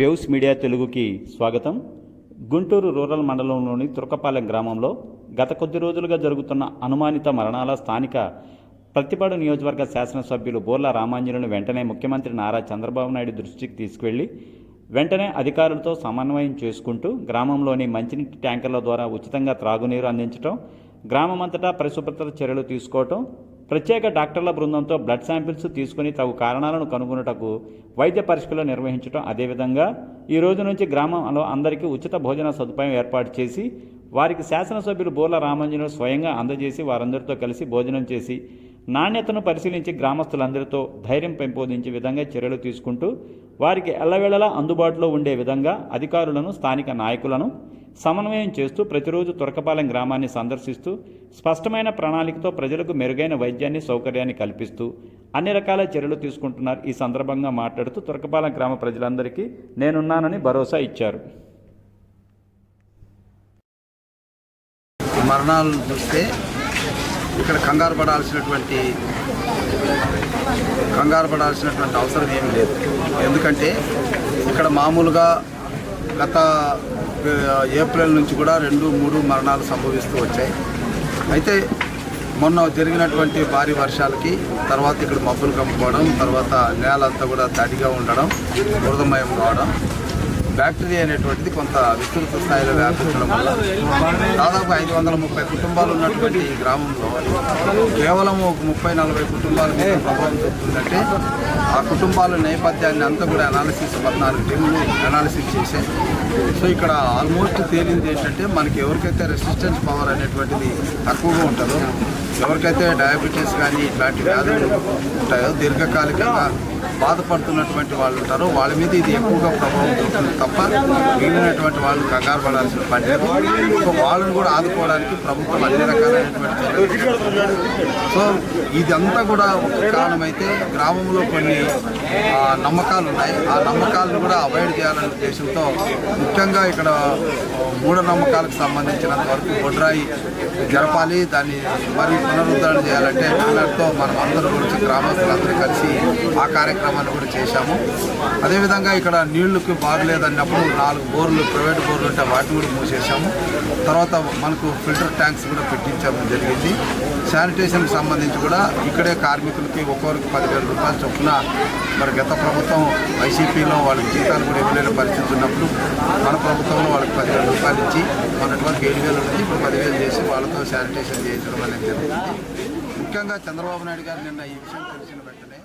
Waves media తెలుగుకి స్వాగతం. Guntur rural మండలంలోని తురకపాలెం గ్రామంలో గత కొద్ది రోజులుగా జరుగుతున్న అనుమానిత మరణాల స్థానిక ప్రతిపాడు నియోజకవర్గ శాసనసభ్యులు బోర్ల రామాంజనులను వెంటనే ముఖ్యమంత్రి నారా చంద్రబాబు నాయుడు దృష్టికి తీసుకువెళ్ళి వెంటనే అధికారులతో సమన్వయం చేసుకుంటూ గ్రామంలోని మంచినీటి ట్యాంకర్ల ద్వారా ఉచితంగా త్రాగునీరు అందించడం గ్రామమంతటా పరిశుభ్రత చర్యలు తీసుకోవటం ప్రత్యేక డాక్టర్ల బృందంతో బ్లడ్ శాంపిల్స్ తీసుకుని తగు కారణాలను కనుగొనుటకు వైద్య పరీక్షలు నిర్వహించడం అదేవిధంగా ఈ రోజు నుంచి గ్రామంలో అందరికీ ఉచిత భోజన సదుపాయం ఏర్పాటు చేసి వారికి శాసనసభ్యులు బోర్ల రామాంజనులు స్వయంగా అందజేసి వారందరితో కలిసి భోజనం చేసి నాణ్యతను పరిశీలించి గ్రామస్తులందరితో ధైర్యం పెంపొందించే విధంగా చర్యలు తీసుకుంటూ వారికి ఎల్లవేళలా అందుబాటులో ఉండే విధంగా అధికారులను స్థానిక నాయకులను సమన్వయం చేస్తూ ప్రతిరోజు తురకపాలెం గ్రామాన్ని సందర్శిస్తూ స్పష్టమైన ప్రణాళికతో ప్రజలకు మెరుగైన వైద్యాన్ని సౌకర్యాన్ని కల్పిస్తూ అన్ని రకాల చర్యలు తీసుకుంటున్నారు. ఈ సందర్భంగా మాట్లాడుతూ తురకపాలెం గ్రామ ప్రజలందరికీ నేనున్నానని భరోసా ఇచ్చారు. మరణాలు మరణాలను చూస్తే ఇక్కడ కంగారు పడాల్సినటువంటి కంగారు పడాల్సినటువంటి అవసరం ఏమీ లేదు. ఎందుకంటే ఇక్కడ మామూలుగా గత ఏప్రిల్ నుంచి కూడా రెండు మూడు మరణాలు సంభవిస్తూ వచ్చాయి. అయితే మొన్న జరిగినటువంటి భారీ వర్షాలకి తర్వాత ఇక్కడ మబ్బులు కమ్ముకోవడం తర్వాత నేలంతా కూడా తడిగా ఉండడం వృధమయం కావడం బ్యాక్టీరియా అనేటువంటిది కొంత విస్తృత స్థాయిలో వ్యాపించడం వల్ల దాదాపు ఐదు వందల ముప్పై కుటుంబాలు ఉన్నటువంటి ఈ గ్రామంలో కేవలం ఒక ముప్పై నలభై కుటుంబాల మీద ప్రభావం చూపుతుందంటే ఆ కుటుంబాల నేపథ్యాన్ని అంతా కూడా అనాలిసిస్ పద్నాలుగు టీములు అనాలిసిస్ చేశాయి. సో ఇక్కడ ఆల్మోస్ట్ తేలింది ఏంటంటే మనకి ఎవరికైతే రెసిస్టెన్స్ పవర్ అనేటువంటిది తక్కువగా ఉంటుందో ఎవరికైతే డయాబెటీస్ కానీ ఇట్లాంటి వ్యాధులు ఉంటాయో దీర్ఘకాలికంగా బాధపడుతున్నటువంటి వాళ్ళు ఉంటారో. వాళ్ళ మీద ఇది ఎక్కువగా ప్రభావం చూపుతుంది తప్ప మిగిలినటువంటి వాళ్ళు కంగారు పడాల్సిన పని లేదు. సో వాళ్ళని కూడా ఆదుకోవడానికి ప్రభుత్వం అన్ని రకాలైనటువంటి సో ఇదంతా కూడా ఒక కారణమైతే గ్రామంలో కొన్ని నమ్మకాలు ఉన్నాయి. ఆ నమ్మకాలను కూడా అవాయిడ్ చేయాలనే ఉద్దేశంతో ముఖ్యంగా ఇక్కడ మూఢనమ్మకాలకు సంబంధించినంత వరకు బొడ్రాయి జరపాలి. దాన్ని మరి పునరుద్ధరణ చేయాలంటే అందరితో మనం అందరూ గురించి గ్రామస్తులందరూ కలిసి ఆ కార్యక్రమాలు కూడా చేశాము. అదేవిధంగా ఇక్కడ నీళ్ళకు బాగలేదన్నప్పుడు నాలుగు బోర్లు ప్రైవేట్ బోర్లు ఉంటే వాటిని కూడా మూసేశాము. తర్వాత మనకు ఫిల్టర్ ట్యాంక్స్ కూడా పెట్టించడం జరిగింది. శానిటేషన్కి సంబంధించి కూడా ఇక్కడే కార్మికులకి ఒక్కొక్కరికి పదివేల రూపాయల చొప్పున మరి గత ప్రభుత్వం వైసీపీలో వాళ్ళకి జీతాలు కూడా ఇవ్వలేని పరిస్థితి ఉన్నప్పుడు మన ప్రభుత్వంలో వాళ్ళకి పదివేల రూపాయలు ఇచ్చి మొన్నటి వరకు ఏడు వేలు నుంచి ఇప్పుడు పదివేలు చేసి వాళ్ళతో శానిటేషన్ చేయించడం అనేది జరిగింది ముఖ్యంగా చంద్రబాబు నాయుడు గారు నిన్న ఈ విషయం తెలిసిన వెంటనే